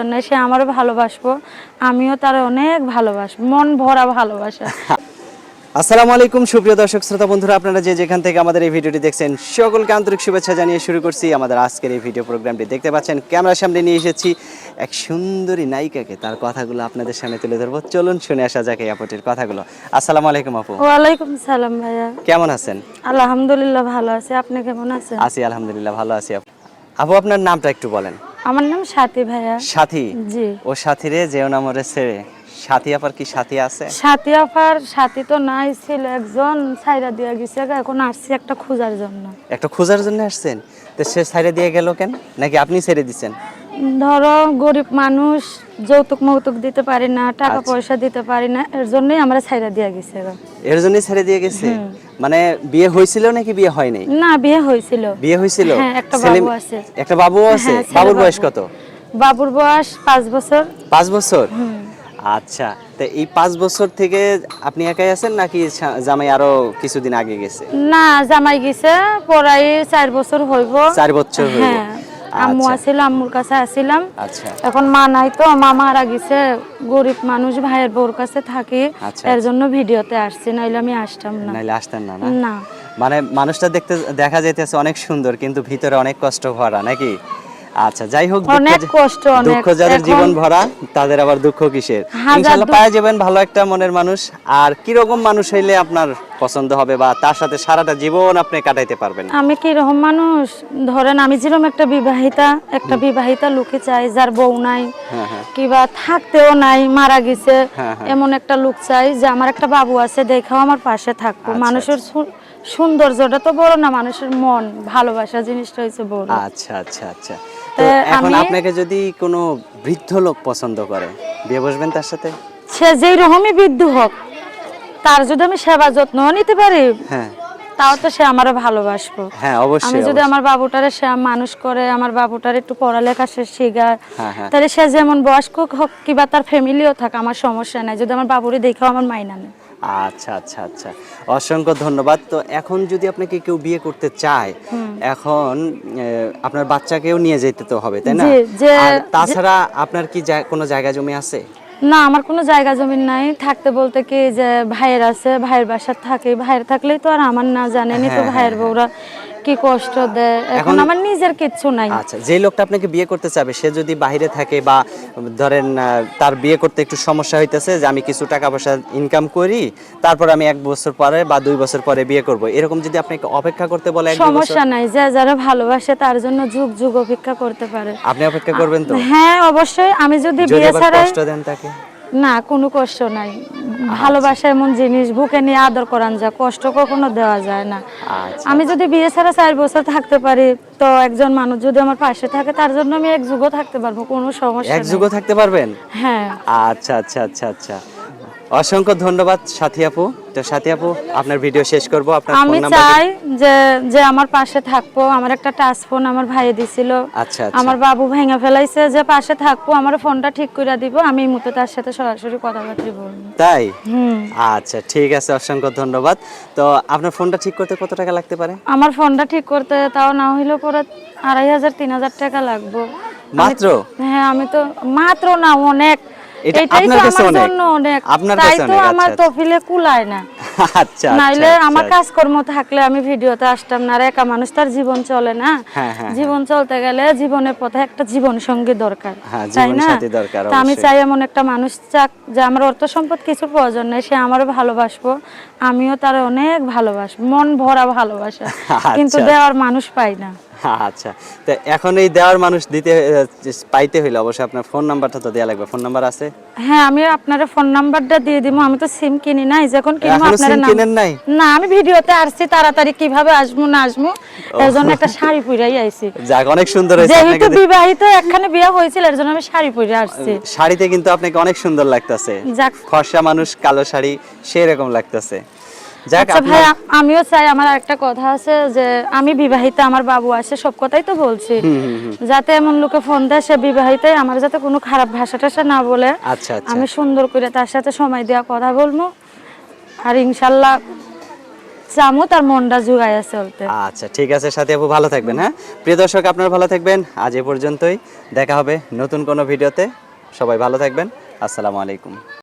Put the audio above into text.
জন্য সে আমারও ভালোবাসবো আমিও তার অনেক ভালোবাসবো মন ভরা ভালোবাসা। আসসালামু আলাইকুম সুপ্রিয় দর্শক শ্রোতা বন্ধুরা আপনারা যে যেখান থেকে আমাদের এই ভিডিওটি দেখছেন সকলকে আন্তরিক শুভেচ্ছা জানিয়ে শুরু করছি আমাদের আজকের এই ভিডিও প্রোগ্রামটি। দেখতে পাচ্ছেন ক্যামেরার সামনে নিয়ে এসেছি এক সুন্দরী নায়িকাকে। তার কথাগুলো আপনাদের সামনে তুলে ধরবো। চলুন শুনে আসা যাক এই আপুটির কথাগুলো। আসসালামু আলাইকুম আপু। ওয়ালাইকুম সালাম ভাইয়া। কেমন আছেন? আলহামদুলিল্লাহ ভালো আছি। আপনি কেমন আছেন? আছি আলহামদুলিল্লাহ ভালো আছি আপু। আপু আপনার নামটা একটু বলেন। আমার নাম সাথী ভাইয়া। সাথী? জি। ও সাথী রে যেও নামরে ছেড়ে। সাথী আপার কি সাথী আছে? সাথী আপার সাথী তো নাই ছিল একজন ছাইরা দিয়ে গেছে এখন আসছি একটা খোঁজার জন্য। একটা খোঁজার জন্য আসছেন? তো সে ছাইরা দিয়ে গেল কেন? নাকি আপনি ছেড়ে দিচ্ছেন ধরো গরিব মানুষ যৌতুক মৌতুক দিতে পারি না টাকা আচ্ছা। পয়সা দিতে পারি না এর জন্যই আমরা সাইরা দিয়া গেছে এর জন্যই ছেড়ে দিয়ে গেছে? মানে বিয়ে হয়েছিল নাকি বিয়ে হয়নি না বিয়ে হয়েছিল বিয়ে হয়েছিল হ্যাঁ, একটা বাবু আছে। একটা বাবু আছে? হ্যাঁ, বাবুর বয়স কত? বাবুর বয়স পাঁচ বছর। পাঁচ বছর? আচ্ছা তো এই পাঁচ বছর থেকে আপনি একাই আছেন নাকি জামাই আরও কিছুদিন আগে গেছে? না জামাই গেছে পড়াই চার বছর হইব। চার বছর হইব। হ্যাঁ। আম্মু আচ্ছা। আছিল আম্মুর কাছে আসিলাম। আচ্ছা। এখন মা নাই তো মা মারা গেছে। গরিব মানুষ ভাইয়ের বউর কাছে থাকি। আচ্ছা, এর জন্য ভিডিওতে আসছি নাইলে আমি আসতাম না। নাইলে আসতেন না না? না। মানে মানুষটা দেখতে দেখা যাইতেছে অনেক সুন্দর কিন্তু ভিতরে অনেক কষ্ট ভরা নাকি? আচ্ছা যাই হোক অনেক কষ্ট, অনেক। দুঃখ যাদের জীবন ভরা তাদের আবার দুঃখ কিসের? ইনশাআল্লাহ পাওয়া যাবেন ভালো একটা মনের মানুষ। আর কীরকম মানুষ হইলে আপনার পছন্দ হবে বা তার সাথে সারাটা জীবন আপনি কাটাইতে পারবেন? আমি কি রকম মানুষ? ধরেন আমি যেরকম একটা বিবাহিতা একটা বিবাহিতা লোকে চাই যার বউ নাই হ্যাঁ হ্যাঁ। কিবা থাকতেও নাই মারা গেছে হ্যাঁ। এমন একটা লোক চাই যে আমার একটা বাবু আছে দেখাও আমার পাশে থাকব। আচ্ছা, মানুষের সৌন্দর্যটা তো বড় না মানুষের মন ভালোবাসা জিনিসটা হচ্ছে বড়। আচ্ছা আচ্ছা আচ্ছা। এখন আপনাকে যদি কোনো বৃদ্ধ লোক পছন্দ করে বিয়ে বসবেন তার সাথে? সে যেই রকমই বৃদ্ধ হোক তার যদি আমি সেবা যত্ন নিতে পারি হ্যাঁ। তাও তো সে আমারও ভালোবাসবো। হ্যাঁ আমি যদি আমার বাবুটারে সে মানুষ করে আমার বাবুটার একটু পড়ালেখা সে শেখায় হ্যাঁ, হ্যাঁ। তাহলে সে যেমন বয়স্ক হোক কিবা তার ফ্যামিলিও থাকে আমার সমস্যা নাই। যদি আমার বাবুরে দেখেও আমার মাইনা নেয় আচ্ছা আচ্ছা আচ্ছা। অসংখ্য ধন্যবাদ। তো এখন যদি আপনাকে কেউ বিয়ে করতে চায় এখন আপনার বাচ্চাকেও নিয়ে যেতে তো হবে তাই না? যে- তাছাড়া আপনার কি কোনো জায়গা জমি আছে? না আমার কোনো জায়গা জমি নাই। থাকতে বলতে কি যে ভাইয়ের আছে ভাইয়ের বাসার থাকে। ভাইয়ের থাকলেই তো আর আমার না জানেনি তো হ্যাঁ, ভাইয়ের বউরা কি কষ্ট দেয়? এখন আমার নিজের কিচ্ছু নাই। আচ্ছা যে লোকটা আপনাকে বিয়ে করতে চাবে সে যদি বাইরে থাকে বা ধরেন তার বিয়ে করতে একটু সমস্যা হইতেছে যে আমি কিছু টাকা পয়সা ইনকাম করি তারপর আমি এক বছর পরে বা দুই বছর পরে বিয়ে করব। এরকম যদি আপনাকে অপেক্ষা করতে বলে সমস্যা নাই যে যারা ভালোবাসে তার জন্য যুগ যুগ অপেক্ষা করতে পারে। আপনি অপেক্ষা করবেন তো? হ্যাঁ অবশ্যই। আমি যদি যদি বিয়ে ছাড়াই কষ্ট দেন তাকে? না কোনো কষ্ট নাই। ভালোবাসা এমন জিনিস বুকে নিয়ে আদর করান যা কষ্ট কখনো দেওয়া যায় না। আচ্ছা আমি যদি বিয়ে ছাড়া চার বছর থাকতে পারি তো একজন মানুষ যদি আমার পাশে থাকে তার জন্য আমি এক যুগও থাকতে পারব কোনো সমস্যা এক যুগও থাকতে পারবেন? হ্যাঁ। আচ্ছা আচ্ছা আচ্ছা আচ্ছা। অসংখ্য ধন্যবাদ সাথী আপু। তো সাথী আপু আপনার ভিডিও শেষ করব আপনার আমি ফোন নাম্বার চাই যে যে আমার পাশে থাকব। আমার একটা টাচ ফোন আমার ভাই দিছিল। আচ্ছা আচ্ছা। আমার বাবু ভেঙে ফেলাইছে যে পাশে থাকব আমার ফোনটা ঠিক করে দিব। আমি মুহূর্তে তার সাথে সরাসরি কথাবার্তা বলব। তাই? হুম। আচ্ছা ঠিক আছে অসংখ্য ধন্যবাদ। তো আপনার ফোনটা ঠিক করতে কত টাকা লাগতে পারে? আমার ফোনটা ঠিক করতে তাও না হইলেও পরে আড়াই হাজার তিন হাজার টাকা লাগবে। মাত্র? হ্যাঁ আমি তো মাত্র না অনেক। এটা আপনার কাছে আমার অনেক? আপনার কাছে অনেক, আমার আচ্ছা, তফিলে কুলায় না। আচ্ছা নাইলে আচ্ছা, আমার। কাজকর্ম থাকলে আমি ভিডিওতে আসতাম না। একা মানুষ তার জীবন চলে না। হ্যাঁ, হ্যাঁ, জীবন চলতে গেলে জীবনের পথে একটা জীবন সঙ্গী দরকার হ্যাঁ, তাই না? তা আমি চাই এমন একটা মানুষ চাক যে আমার অর্থ সম্পদ কিছু প্রয়োজন নেই সে আমারও ভালোবাসবো আমিও তার অনেক ভালোবাসবো। মন ভরা ভালোবাসা। কিন্তু। দেওয়ার মানুষ পাই না। আচ্ছা। তো এখন এই দেওয়ার মানুষ দিতে পাইতে হইলে অবশ্যই আপনার ফোন নাম্বারটা তো দেওয়া লাগবে। ফোন নাম্বার আছে? হ্যাঁ আমি আপনার ফোন নাম্বারটা দিয়ে দিব। আমি তো সিম কিনি নাই। যখন কিনবো আপনার SIM কিনেন নাই? না আমি ভিডিওতে আসছি তাড়াতাড়ি কীভাবে আসব না আসব এর জন্য একটা শাড়ি পরাই আইছি। যাক অনেক সুন্দর হয়েছে যেহেতু বিবাহিত একখানে বিয়ে হয়েছিল এর জন্য আমি শাড়ি পরে আসছি। শাড়িতে কিন্তু আপনাকে অনেক সুন্দর লাগতেছে। যাক। ফর্সা মানুষ কালো শাড়ি সেরকম লাগতেছে। যাক আচ্ছা ভাই আমিও চাই আমার একটা কথা আছে যে আমি বিবাহিতা আমার বাবু আছে সব কথাই তো বলছি। যাতে এমন লোকে ফোন দেয় সে বিবাহিতাই আমার যাতে কোনো খারাপ ভাষা টাষা না বলে। আচ্ছা আচ্ছা। আমি সুন্দর করে তার সাথে সময় দেওয়া কথা বলব। আর ইনশাল্লাহ চামু তার মনটা জুগাইয়া চলতে আচ্ছা ঠিক আছে সাথী আপু ভালো থাকবেন হ্যাঁ? প্রিয় দর্শক আপনারা ভালো থাকবেন। আজ এ পর্যন্তই। দেখা হবে নতুন কোনো ভিডিওতে। সবাই ভালো থাকবেন। আসসালামু আলাইকুম।